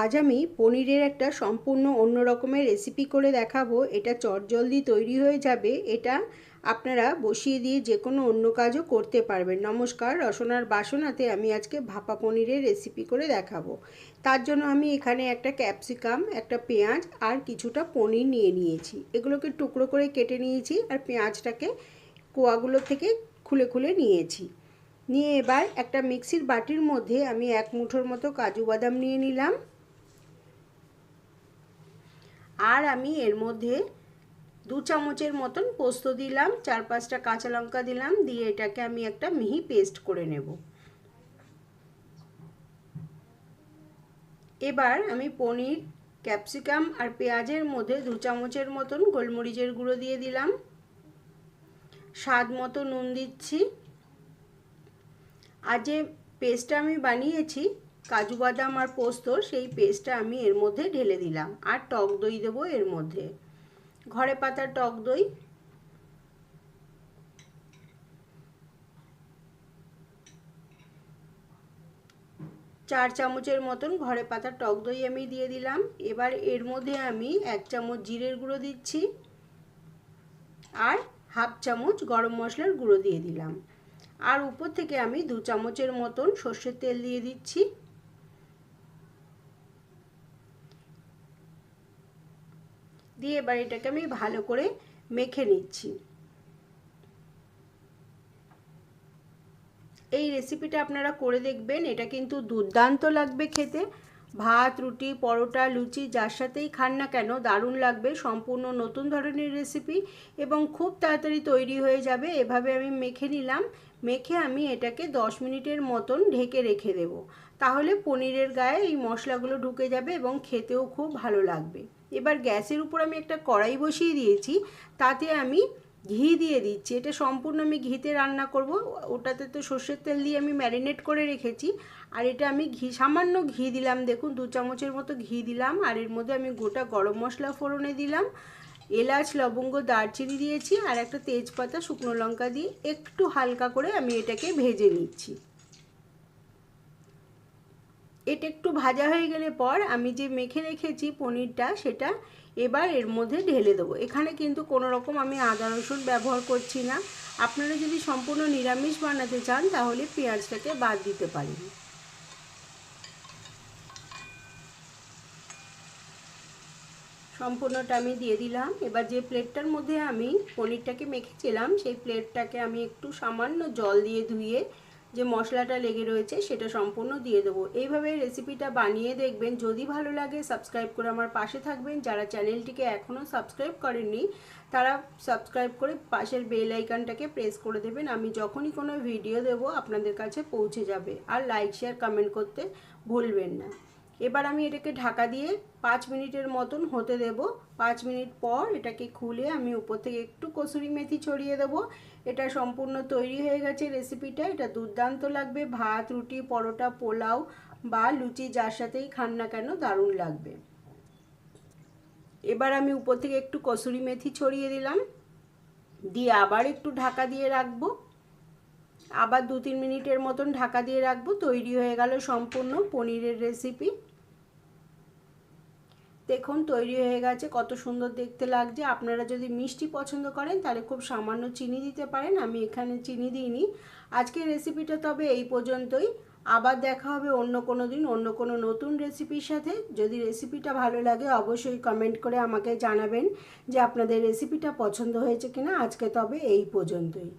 আজ আমি পনিরের একটা সম্পূর্ণ অন্য রকমের রেসিপি করে দেখাবো। এটা চটজলদি তৈরি হয়ে যাবে। এটা আপনারা বসিয়ে দিয়ে যে কোনো অন্য কাজও করতে পারবেন। নমস্কার, রসনার বাসনাতে আমি আজকে ভাপা পনিরের রেসিপি করে দেখাবো। তার জন্য আমি এখানে একটা ক্যাপসিকাম একটা পেঁয়াজ আর কিছুটা পনির নিয়ে নিয়েছি। এগুলোকে টুকরো করে কেটে নিয়েছি আর পেঁয়াজটাকে কোয়াগুলো থেকে খুলে খুলে নিয়েছি। নিয়ে এবার একটা মিক্সির বাটির মধ্যে আমি এক মুঠোর মতো কাজু বাদাম নিয়ে নিলাম। আর আমি এর মধ্যে দু চামচের মতন পোস্ত দিলাম, চার পাঁচটা কাঁচা লঙ্কা দিলাম, দিয়ে এটাকে আমি একটা মিহি পেস্ট করে নেব। এবার আমি পনির, ক্যাপসিকাম আর পেঁয়াজের মধ্যে দু চামচের মতন গোলমরিচের গুঁড়ো দিয়ে দিলাম। স্বাদ মতো নুন দিচ্ছি। আর যে পেস্টটা আমি বানিয়েছি কাজু বাদাম আর পোস্ত, সেই পেস্টটা আমি এর মধ্যে ঢেলে দিলাম। আর টক দই দেবো এর মধ্যে। ঘরে পাতা টক দই। চার চামচের মতন ঘরে পাতা টক দই আমি দিয়ে দিলাম। এবার এর মধ্যে আমি এক চামচ জিরের গুঁড়ো দিচ্ছি। আর হাফ চামচ গরম মশলার গুঁড়ো দিয়ে দিলাম। আর উপর থেকে আমি দু চামচের মতন সর্ষের তেল দিয়ে দিচ্ছি। দিয়ে এবার এটাকে আমি ভালো করে মেখে নিচ্ছি। এই রেসিপিটা আপনারা করে দেখবেন, এটা কিন্তু দুর্দান্ত লাগবে খেতে। ভাত, রুটি, পরোটা, লুচি, যার সাথেই খান না কেন, দারুণ লাগবে, সম্পূর্ণ নতুন ধরনের রেসিপি এবং খুব তাড়াতাড়ি তৈরি হয়ে যাবে। এভাবে আমি মেখে নিলাম, মেখে আমি এটাকে দশ মিনিটের মতন ঢেকে রেখে দেব। তাহলে পনিরের গায়ে এই মশলাগুলো ঢুকে যাবে এবং খেতেও খুব ভালো লাগবে। এবার গ্যাসের উপর আমি একটা কড়াই বসিয়ে দিয়েছি, তাতে আমি ঘি দিয়ে দিচ্ছি। এটা সম্পূর্ণ আমি ঘিতে রান্না করব। ওটাতে তো সর্ষের তেল দিয়ে আমি ম্যারিনেট করে রেখেছি। আর এটা আমি ঘি, সামান্য ঘি দিলাম, দেখুন দু চামচের মতো ঘি দিলাম। আর এর মধ্যে আমি গোটা গরম মশলা ফোড়নে দিলাম। এলাচ, লবঙ্গ, দারচিনি দিয়েছি। আর একটা তেজপাতা, শুকনো লঙ্কা দিয়ে একটু হালকা করে আমি এটাকে ভেজে নিচ্ছি। এটা একটু ভাজা হয়ে গেলে পর আমি যে মেখে রেখেছি পনিরটা, সেটা এবার এর মধ্যে ঢেলে দেবো। এখানে কিন্তু কোনো রকম আমি আদা রসুন ব্যবহার করছি না। আপনারা যদি সম্পূর্ণ নিরামিষ বানাতে চান, তাহলে পেঁয়াজটাকে বাদ দিতে পারেন। সম্পূর্ণটা আমি দিয়ে দিলাম। এবার যে প্লেটটার মধ্যে আমি পনিরটাকে মেখেছিলাম, সেই প্লেটটাকে আমি একটু সামান্য জল দিয়ে ধুয়ে যে মশলাটা লেগে রয়েছে সেটা সম্পূর্ণ দিয়ে দেবো। এইভাবে রেসিপিটা বানিয়ে দেখবেন। যদি ভালো লাগে সাবস্ক্রাইব করে আমার পাশে থাকবেন। যারা চ্যানেলটিকে এখনও সাবস্ক্রাইব করেননি, তারা সাবস্ক্রাইব করে পাশের বেল আইকনটাকে প্রেস করে দেবেন। আমি যখনই কোনো ভিডিও দেব, আপনাদের কাছে পৌঁছে যাবে। আর লাইক শেয়ার কমেন্ট করতে ভুলবেন না। এবার আমি এটাকে ঢাকা দিয়ে পাঁচ মিনিটের মতন হতে দেব। পাঁচ মিনিট পর এটাকে খুলে আমি উপর থেকে একটু কসুরি মেথি ছড়িয়ে দেবো। এটা সম্পূর্ণ তৈরি হয়ে গেছে রেসিপিটা। এটা দুর্দান্ত লাগবে। ভাত, রুটি, পরোটা, পোলাও বা লুচি যার সাথেই খান না কেন দারুণ লাগবে। এবার আমি উপর থেকে একটু কসুরি মেথি ছড়িয়ে দিলাম। দিয়ে আবার একটু ঢাকা দিয়ে রাখব। আবার দু তিন মিনিটের মতন ঢাকা দিয়ে রাখব। তৈরি হয়ে গেল সম্পূর্ণ পনিরের রেসিপি। দেখুন, তৈরি হয়ে গেছে, কত সুন্দর দেখতে লাগছে। আপনারা যদি মিষ্টি পছন্দ করেন, তাহলে খুব সামান্য চিনি দিতে পারেন, আমি এখানে চিনি দিইনি। আজকের রেসিপিটা তবে এই পর্যন্তই। আবার দেখা হবে অন্য কোনো দিন, অন্য কোনো নতুন রেসিপির সাথে। যদি রেসিপিটা ভালো লাগে, অবশ্যই কমেন্ট করে আমাকে জানাবেন যে আপনাদের রেসিপিটা পছন্দ হয়েছে কিনা। আজকে তবে এই পর্যন্তই।